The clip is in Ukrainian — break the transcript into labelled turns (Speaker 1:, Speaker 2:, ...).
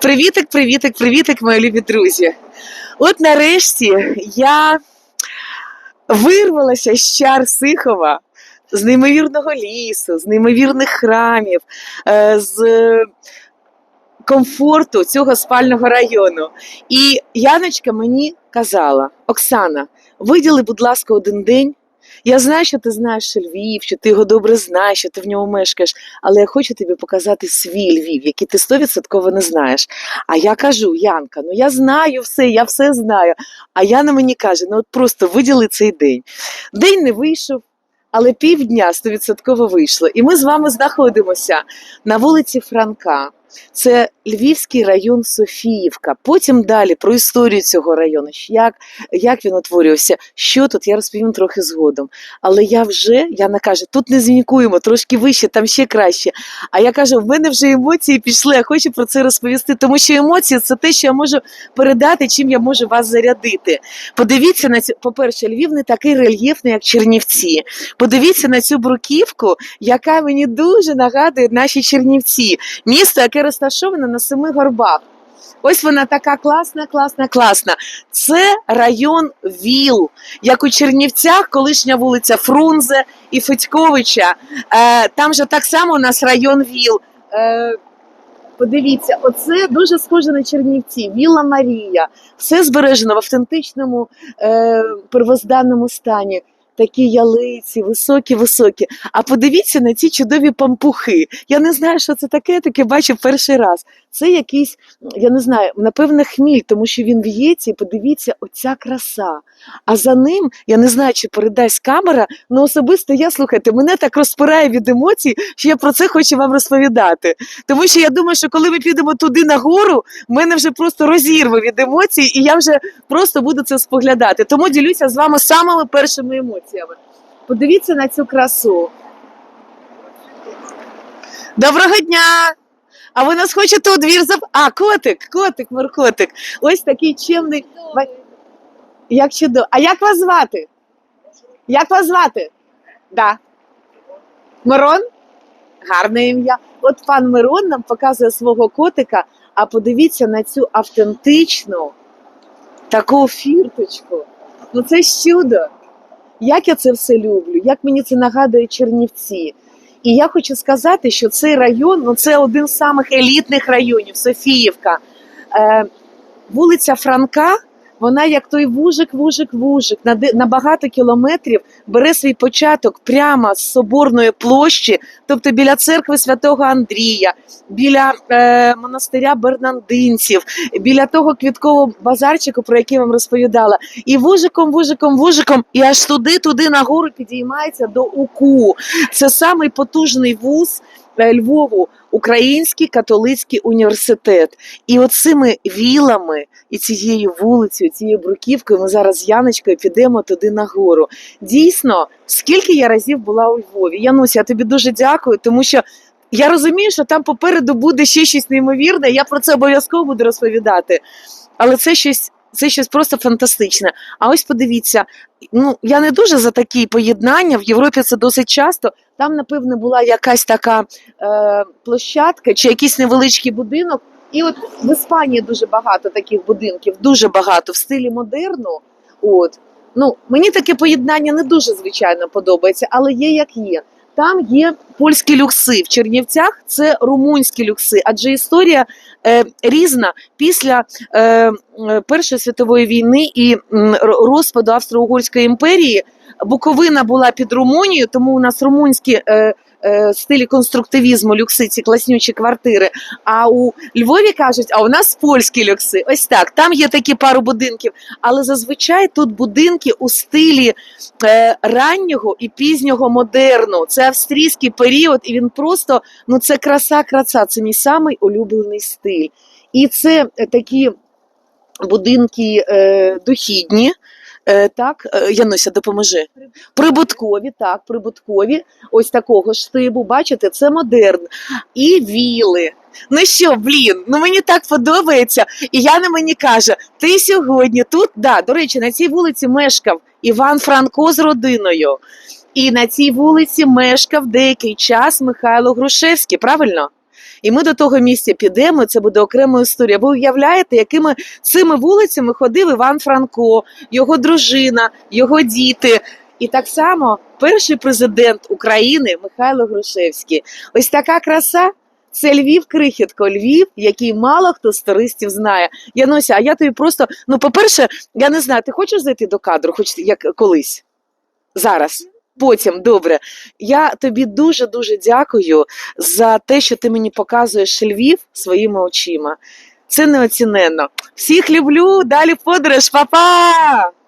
Speaker 1: Привітик, привітик, привітик, мої любі друзі. От нарешті я вирвалася з чар Сихова, з неймовірного лісу, з неймовірних храмів, е, з комфорту цього спального району. І Яночка мені казала: Оксана, виділи, будь ласка, один день. Я знаю, що ти знаєш Львів, що ти його добре знаєш, що ти в ньому мешкаєш, але я хочу тобі показати свій Львів, який ти стовідсотково не знаєш. А я кажу, Янка, ну я знаю все, я все знаю. А Яна мені каже: ну от просто виділи цей день. День не вийшов, але півдня стовідсотково вийшло. І ми з вами знаходимося на вулиці Франка. Це Львівський район Софіївка. Потім далі про історію цього району, як, як він утворювався, що тут, я розповім трохи згодом. Але я вже, Яна каже, тут не змінікуємо, трошки вище, там ще краще. А я кажу, в мене вже емоції пішли, я хочу про це розповісти, тому що емоції це те, що я можу передати, чим я можу вас зарядити. Подивіться на цю, по-перше, Львів не такий рельєфний, як Чернівці. Подивіться на цю бруківку, яка мені дуже нагадує наші Чернівці. Місто, яке розташоване на семи горбах. Ось вона така класна, класна, класна. Це район ВІЛ, як у Чернівцях, колишня вулиця Фрунзе і Федьковича. Е, там же так само у нас район ВІЛ. Е, подивіться, оце дуже схоже на Чернівці. Вілла Марія. Все збережено в автентичному е, первозданному стані. Такі ялиці, високі, високі. А подивіться на ці чудові пампухи. Я не знаю, що це таке, таке бачив перший раз. Це якийсь, я не знаю, напевне, хміль, тому що він в'ється, і подивіться, оця краса. А за ним, я не знаю, чи передасть камера, але особисто я слухайте, мене так розпирає від емоцій, що я про це хочу вам розповідати. Тому що я думаю, що коли ми підемо туди нагору, мене вже просто розірве від емоцій, і я вже просто буду це споглядати. Тому ділюся з вами самими першими емоціями. Подивіться на цю красу. Доброго дня! А ви нас хочете у двір зап... А, котик, котик, моркотик. Ось такий чемний. Ва- Як чудово. А як вас звати? Як вас звати? Да. Мирон? Гарне ім'я. От пан Мирон нам показує свого котика, а подивіться на цю автентичну таку фірточку. Ну це ж чудо. Як я це все люблю, як мені це нагадує Чернівці. І я хочу сказати, що цей район ну це один з самих елітних районів Софіївка. Е, вулиця Франка, вона як той вужик, вужик, вужик на, на багато кілометрів бере свій початок прямо з соборної площі, тобто біля церкви святого Андрія, біля е, монастиря Бернандинців, біля того квіткового базарчику, про який вам розповідала. І вужиком, вужиком, вужиком, і аж туди, туди нагору підіймається до УКУ. Це самий потужний вуз Львову, Український католицький університет. І оцими вілами і цією вулицею, цією бруківкою ми зараз з Яночкою підемо туди нагору. Дійсно, скільки я разів була у Львові. Януся, я тобі дуже дякую, тому що. Я розумію, що там попереду буде ще щось неймовірне. Я про це обов'язково буду розповідати. Але це щось, це щось просто фантастичне. А ось подивіться, ну я не дуже за такі поєднання. В Європі це досить часто. Там, напевно, була якась така е, площадка чи якийсь невеличкий будинок. І от в Іспанії дуже багато таких будинків, дуже багато в стилі модерну. От ну мені таке поєднання не дуже звичайно подобається, але є як є. Там є польські люкси в Чернівцях, це румунські люкси, адже історія е, різна після е, Першої світової війни і розпаду Австро-Угорської імперії. Буковина була під Румунією, тому у нас румунські е, стилі конструктивізму, люкси, ці класнючі квартири. А у Львові кажуть, а у нас польські люкси. Ось так. Там є такі пару будинків, але зазвичай тут будинки у стилі е, раннього і пізнього модерну. Це австрійський період, і він просто ну це краса, краса. Це мій самий улюблений стиль. І це е, такі будинки е, дохідні. Е, так, е, Януся, допоможи. Прибуткові, так, прибуткові, ось такого ж типу, бачите, це модерн. І віли. Ну що, блін, ну мені так подобається. І Яна мені каже: ти сьогодні тут, да, до речі, на цій вулиці мешкав Іван Франко з родиною. І на цій вулиці мешкав деякий час Михайло Грушевський, правильно? І ми до того місця підемо. Це буде окрема історія. Ви уявляєте, якими цими вулицями ходив Іван Франко, його дружина, його діти. І так само перший президент України Михайло Грушевський. Ось така краса. Це Львів крихітко, Львів, який мало хто з туристів знає. Януся, а я тобі просто, ну, по-перше, я не знаю, ти хочеш зайти до кадру, хоч як колись? Зараз. Потім, добре. Я тобі дуже дуже дякую за те, що ти мені показуєш Львів своїми очима. Це неоціненно. Всіх люблю. Далі подорож, Па-па!